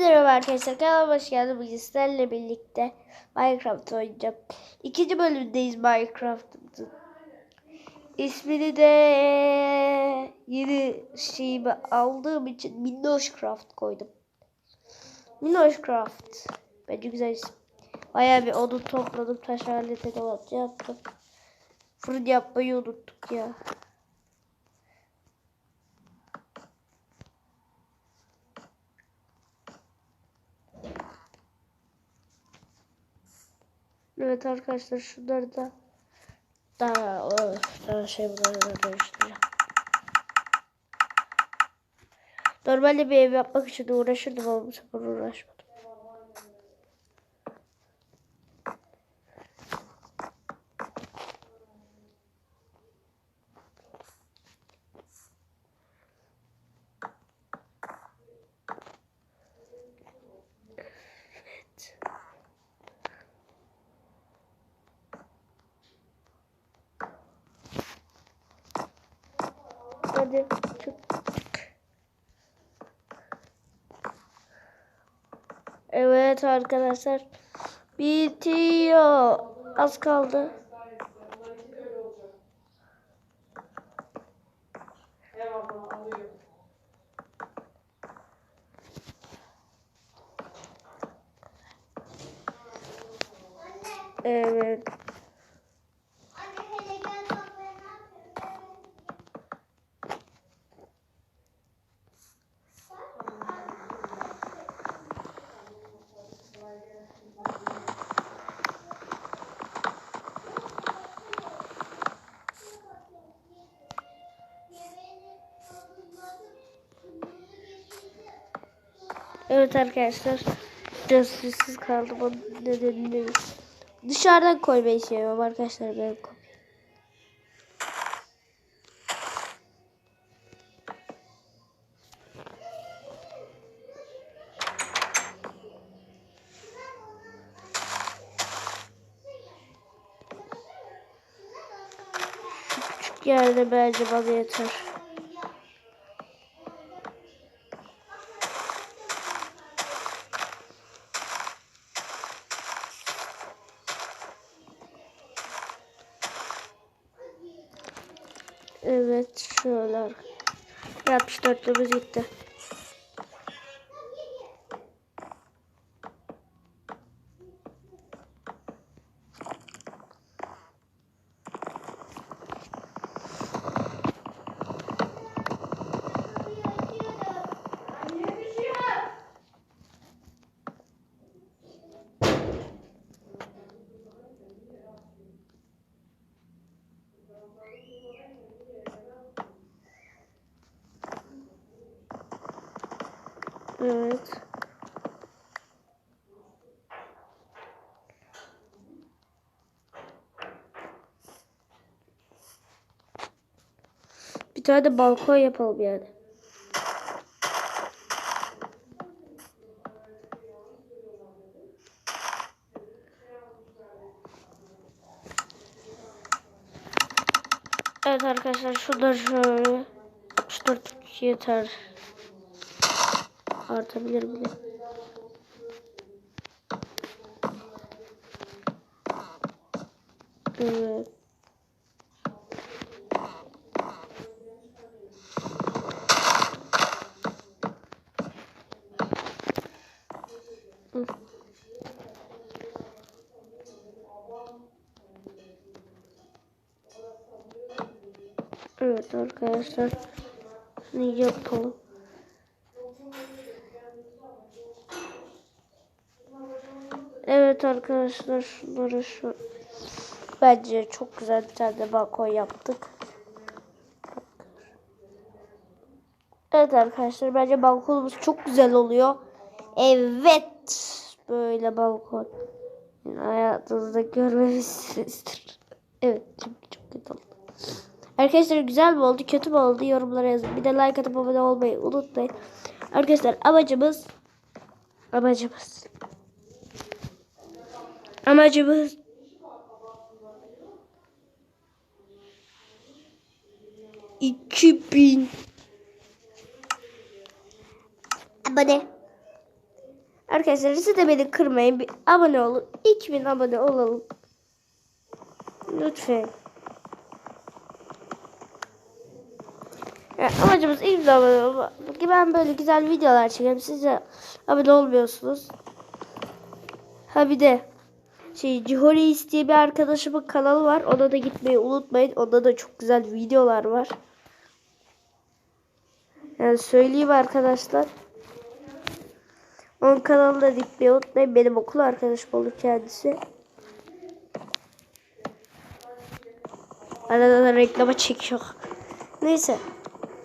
Merhaba arkadaşlar kanalıma hoş geldiniz. Bugün sizlerle birlikte Minecraft oynayacağım. İkinci bölümdeyiz Minecraft'ın. İsmini de yeni şeyimi aldığım için Minnoşcraft koydum. Minnoşcraft. Bence güzel isim. Bayağı bir odun topladım. Taş aleti dolapçı yaptım. Fırın yapmayı unuttuk ya. Evet arkadaşlar şunları da daha, daha şey bunları dönüştüreceğim. Normalde bir ev yapmak için uğraşırdım ama bu sefer uğraşmadım. Hadi. Evet arkadaşlar. Bitiyor. Az kaldı. Evet. Evet arkadaşlar. Sessiz kaldım. Onun nedenini dışarıdan koymayı seviyorum arkadaşlar benim kopya. Küçük yerde bence bana yeter. Evet şöyle. 64'lümüz gitti. Evet. Bir tane de balkon yapalım yani. Evet arkadaşlar şurada şöyle 64 yeter. Artabilir bile. Evet. Evet arkadaşlar. Şunu yapalım. Evet arkadaşlar şunları şu bence çok güzel bir tane balkon yaptık. Evet arkadaşlar bence balkonumuz çok güzel oluyor. Evet böyle balkon. Hayatınızda görmemişsinizdir. Evet çok kötü oldu. Arkadaşlar güzel mi oldu kötü mü oldu yorumlara yazın. Bir de like atıp abone olmayı unutmayın. Arkadaşlar amacımız amacımız Amacımız iki bin abone. Arkadaşlar siz de beni kırmayın. Bir abone olun. 2000 abone olalım. Lütfen. Yani amacımız ilk abone olmak. Ben böyle güzel videolar çekiyorum. Siz de abone olmuyorsunuz. Ha bir de şey Cihoreis diye bir arkadaşımın kanalı var. Ona da gitmeyi unutmayın. Onda da çok güzel videolar var. Yani söyleyeyim arkadaşlar. Onun kanalına gitmeyi unutmayın. Benim okul arkadaşım olur kendisi. Arada da reklama çekiyor. Neyse.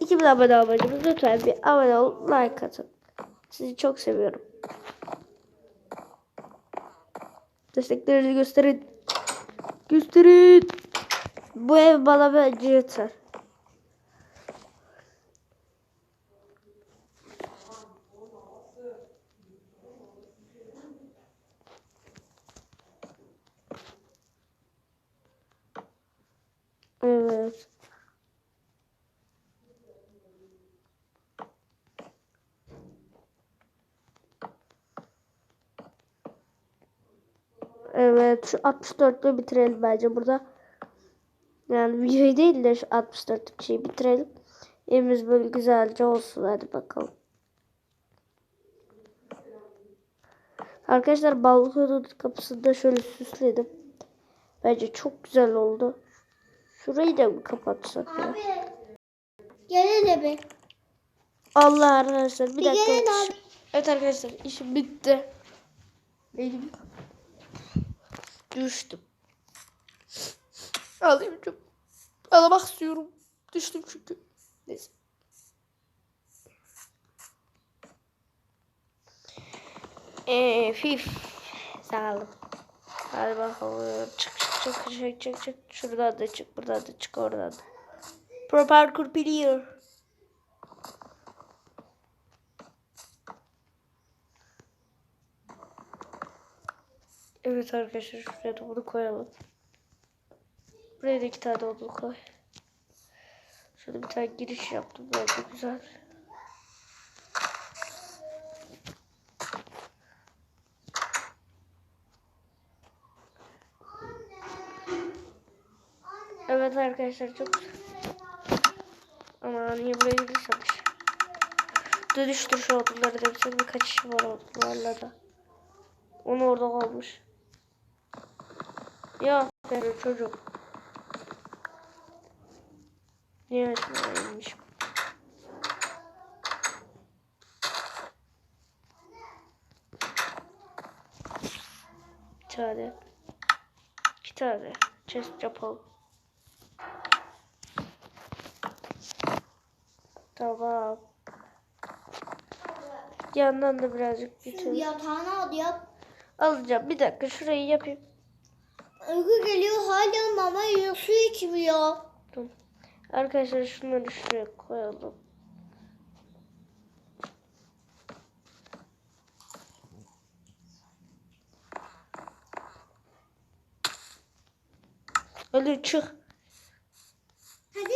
2000 abone amacımız. Lütfen bir abone ol, like atın. Sizi çok seviyorum. Desteklerinizi gösterin. Gösterin. Bu ev bana bence yeter. Evet. Evet şu 64'lü bitirelim bence burada. Yani videoyu değil de şu 64'lük şeyi bitirelim. Evimiz böyle güzelce olsun hadi bakalım. Arkadaşlar balkonun kapısını da şöyle süsledim. Bence çok güzel oldu. Şurayı da mı kapatsak ya? Abi. Gel bir. Allah arkadaşlar bir Bir dakika. Evet arkadaşlar işim bitti. Benim düştüm. Alayım çok. Ağlamak istiyorum. Düştüm çünkü. Neyse. Eee fif. Sağ olun. Hadi bakalım. Çık çık çık çık çık çık. Şuradan da çık. Buradan da çık. Oradan da. Pro parkour player. Evet arkadaşlar şuraya da bunu koyalım. Buraya da iki tane odun koy. Şurada bir tane giriş yaptım. Bence güzel. Evet arkadaşlar çok. Ama niye buraya giriş yapmış? Dönüştür şu odunları bir birkaç işi var odunlarla da. Onu orada kalmış. Ya ben çocuk. Niye açmayaymış? Bir tane. İki tane. Chest yapalım. Tamam. Yandan da birazcık bütün. Yatağını al yap. Alacağım. Bir dakika şurayı yapayım. Uyku geliyor hala mama yiyor su içmiyor. Tamam. Arkadaşlar şunları şuraya koyalım. Hadi çık. Hadi.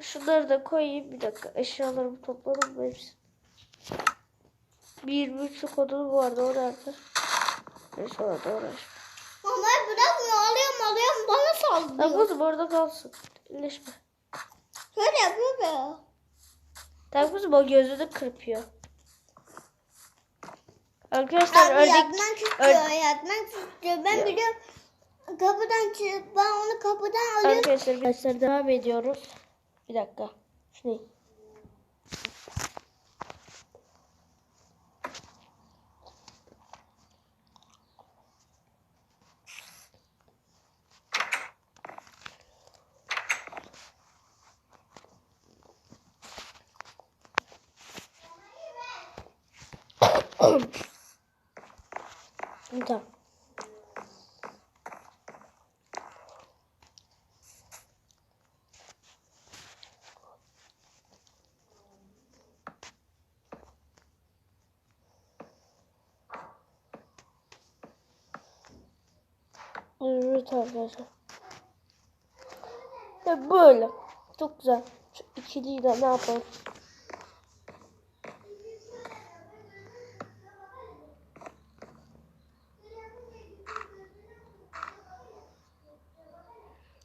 Şunları da koyayım. Bir dakika. Eşyalarımı topladım hepsi? Bir buçuk odun vardı. O nerede? Neyse orada uğraş. Sallıyor. kuzum orada kalsın. İyileşme. Şöyle yapıyor be. Kuzum o gözünü kırpıyor. Arkadaşlar Abi ördek... yatmak istiyor yatmak istiyor. Ben biliyorum. Kapıdan çık. Ben onu kapıdan alıyorum. Arkadaşlar arkadaşlar devam ediyoruz. Bir dakika. Şunu. Evet arkadaşlar. Ve böyle. Çok güzel. Şu ikiliyi de ne yapalım.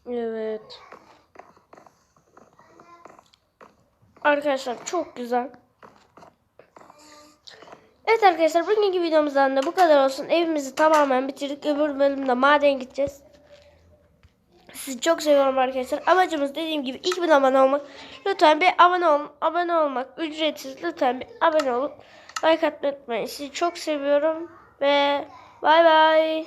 Evet. Arkadaşlar çok güzel. Evet arkadaşlar bugünkü videomuzdan da bu kadar olsun. Evimizi tamamen bitirdik. Öbür bölümde maden gideceğiz. Sizi çok seviyorum arkadaşlar. Amacımız dediğim gibi 2000 abone olmak. Lütfen bir abone olun. Abone olmak ücretsiz. Lütfen bir abone olun. Like atmayı unutmayın. Sizi çok seviyorum. Ve bay bay.